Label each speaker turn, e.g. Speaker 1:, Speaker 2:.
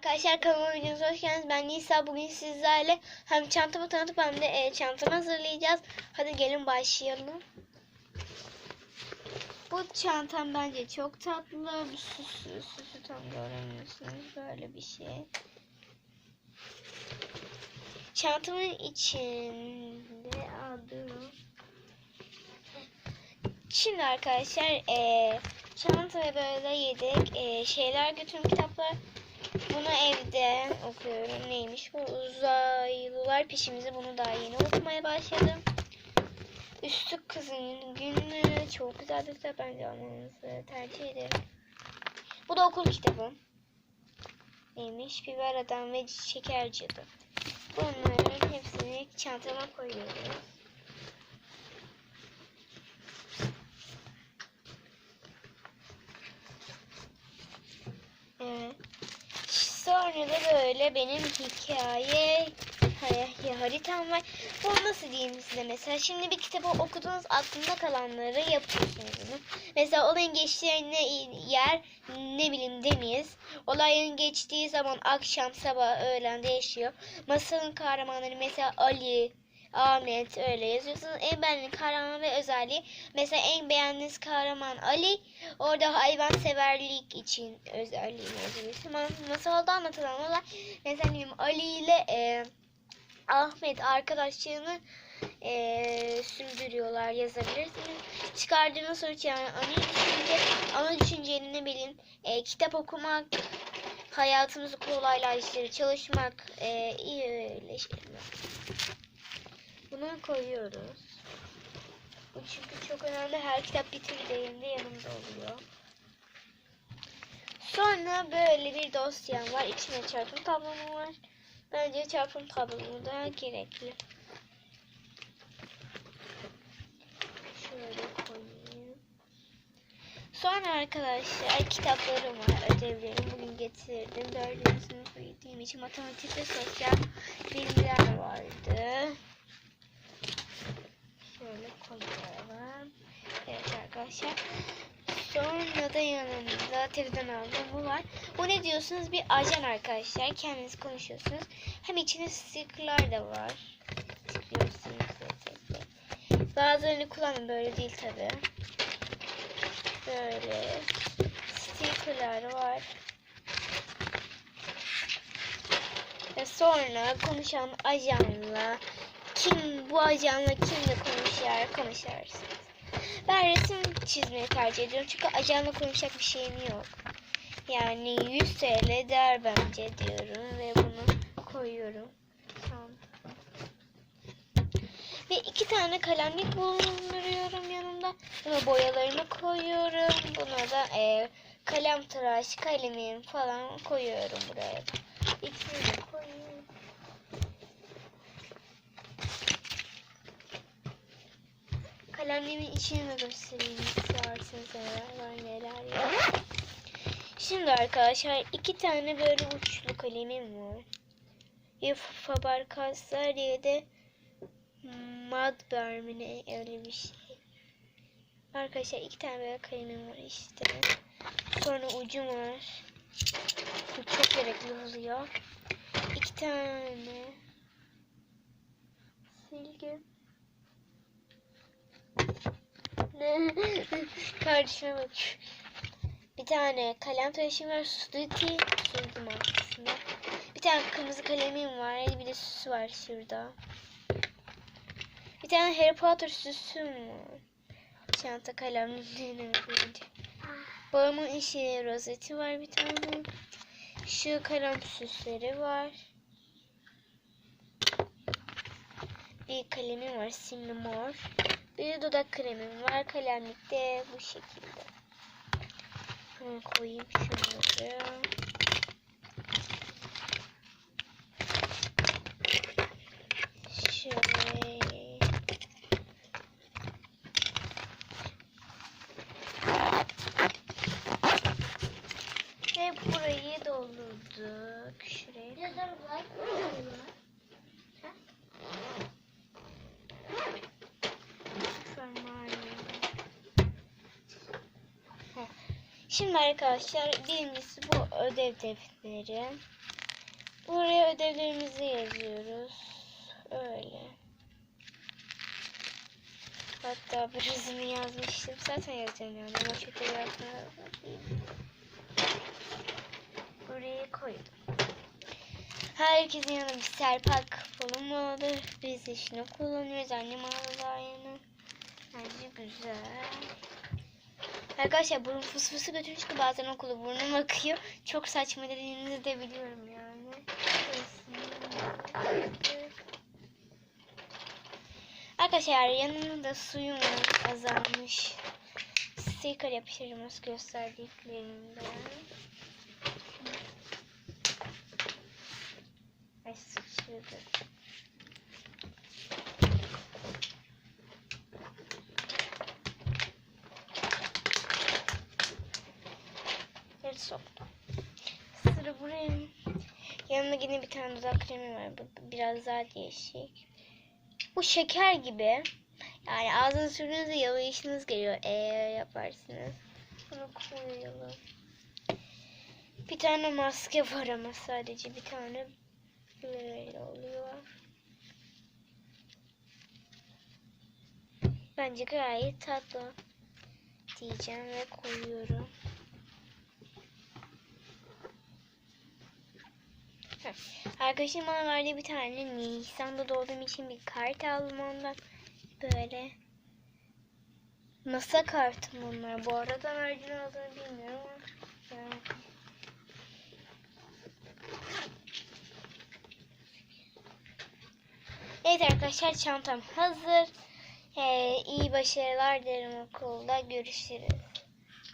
Speaker 1: Arkadaşlar kanalıma videomuza hoş geldiniz. Ben Nisa. Bugün sizlerle hem çantamı tanıtıp hem de e, çantamı hazırlayacağız. Hadi gelin başlayalım. Bu çantam bence çok tatlı. Bu süsü, süsü tam göremiyorsunuz. Böyle bir şey. Çantamın içinde adı Şimdi arkadaşlar e, çantaya böyle yedek e, şeyler götürün kitaplar. Bunu evde okuyorum. Neymiş bu? Uzaylılar peşimize bunu daha yeni okumaya başladım. Üstü kızın günü çok güzel bir kitap. Bence almanızı tercih ederim. Bu da okul kitabı. Neymiş? Biber adam ve şeker cadı. Bunların hepsini çantama koyuyoruz. Evet. Sonra da böyle benim hikaye haritam var. Bu nasıl diyeyim size mesela. Şimdi bir kitabı okudunuz aklında kalanları yapıyorsunuz bunu. Mesela olayın geçtiği ne yer ne bileyim deniz. Olayın geçtiği zaman akşam sabah öğlen değişiyor. Masalın kahramanları mesela Ali, Ahmet öyle yazıyorsunuz. En beğendiğiniz kahraman ve özelliği. Mesela en beğendiğiniz kahraman Ali. Orada hayvanseverlik için özelliğini yazıyorsunuz. Mas- Masalda anlatılan olay. Mesela Ali ile e, Ahmet arkadaşlığını e, sürdürüyorlar yazabilirsiniz. Çıkardığınız sonuç yani ana düşünce, ana düşüncenin ne bileyim e, kitap okumak, hayatımızı kolaylaştırır, çalışmak, e, iyi öyle şeyler. Bunu koyuyoruz. Bu çünkü çok önemli. Her kitap bitirdiğinde yanımda oluyor. Sonra böyle bir dosyam var. İçine çarpım tablom var. Bence çarpım tablomu da gerekli. Şöyle koyayım. Sonra arkadaşlar kitaplarım var, ödevlerim bugün getirdim. Dördüncü sınıfa gittiğim için matematik ve sosyal bilimler vardı. Şöyle koyalım. Evet arkadaşlar. Sonra da yanımda televizyon aldım bu var. Bu ne diyorsunuz? Bir ajan arkadaşlar. Kendiniz konuşuyorsunuz. Hem içinde stickerlar da var. Tıklıyorsunuz. Bazılarını kullanın böyle değil tabi. Böyle stickerlar var. Ve sonra konuşan ajanla kim bu ajanla kimle konuşar konuşarsınız. Ben resim çizmeyi tercih ediyorum çünkü ajanla konuşacak bir şeyim yok. Yani 100 TL der bence diyorum ve bunu koyuyorum. Tamam. Ve iki tane kalemlik bulunduruyorum yanımda. Buna boyalarımı koyuyorum. Buna da e, kalem tıraş, kalemim falan koyuyorum buraya. İkisini de koyuyorum. Kalemlerimin içini de göstereyim isterseniz neler var neler yok. Şimdi arkadaşlar iki tane böyle uçlu kalemim var. Ya Faber-Castell ya da Madber mi ne öyle bir şey. Arkadaşlar iki tane böyle kalemim var işte. Sonra ucum var. Bu çok gerekli oluyor. İki tane silgi. Kardeşime bak. Bir tane kalem tıraşım var. Suduti. Sürdüm arkasında. Bir tane kırmızı kalemim var. Bir de süsü var şurada. Bir tane Harry Potter süsüm var. Çanta kalemliğine koyunca. Babamın işi rozeti var bir tane. Şu kalem süsleri var. Bir kalemim var simli mor. Bir de dudak kremim var. Kalemlik de bu şekilde. Bunu koyayım şunları. Şöyle. Ve burayı doldurduk. Şuraya. Şimdi arkadaşlar birincisi bu ödev defteri. Buraya ödevlerimizi yazıyoruz. Öyle. Hatta birazını yazmıştım. Zaten yazacağım yani. Da yazmaya Buraya koydum. Herkesin yanında bir serpak olur. Biz şunu kullanıyoruz. Annem aldı aynı. Bence güzel. Arkadaşlar burun fıs fısı götürmüş ki bazen okula burnum akıyor. Çok saçma dediğinizi de biliyorum yani. Arkadaşlar yanımda suyum azalmış. Sticker yapıştırmış gösterdiklerimden. Ay sıçradı. Evet soktum. Sıra buraya. Yanında yine bir tane dudak kremi var. Bu biraz daha değişik. Bu şeker gibi. Yani ağzına sürdüğünüzde yalayışınız geliyor. Eee yaparsınız. Bunu koyalım. Bir tane maske var ama sadece bir tane böyle oluyor. Bence gayet tatlı diyeceğim ve koyuyorum. Arkadaşım bana verdiği bir tane Nisan'da doğduğum için bir kart aldım ondan. Böyle. Masa kartım bunlar. Bu arada nereden aldığını bilmiyorum ama. Yani. Evet arkadaşlar çantam hazır. Ee, iyi başarılar dilerim okulda. Görüşürüz.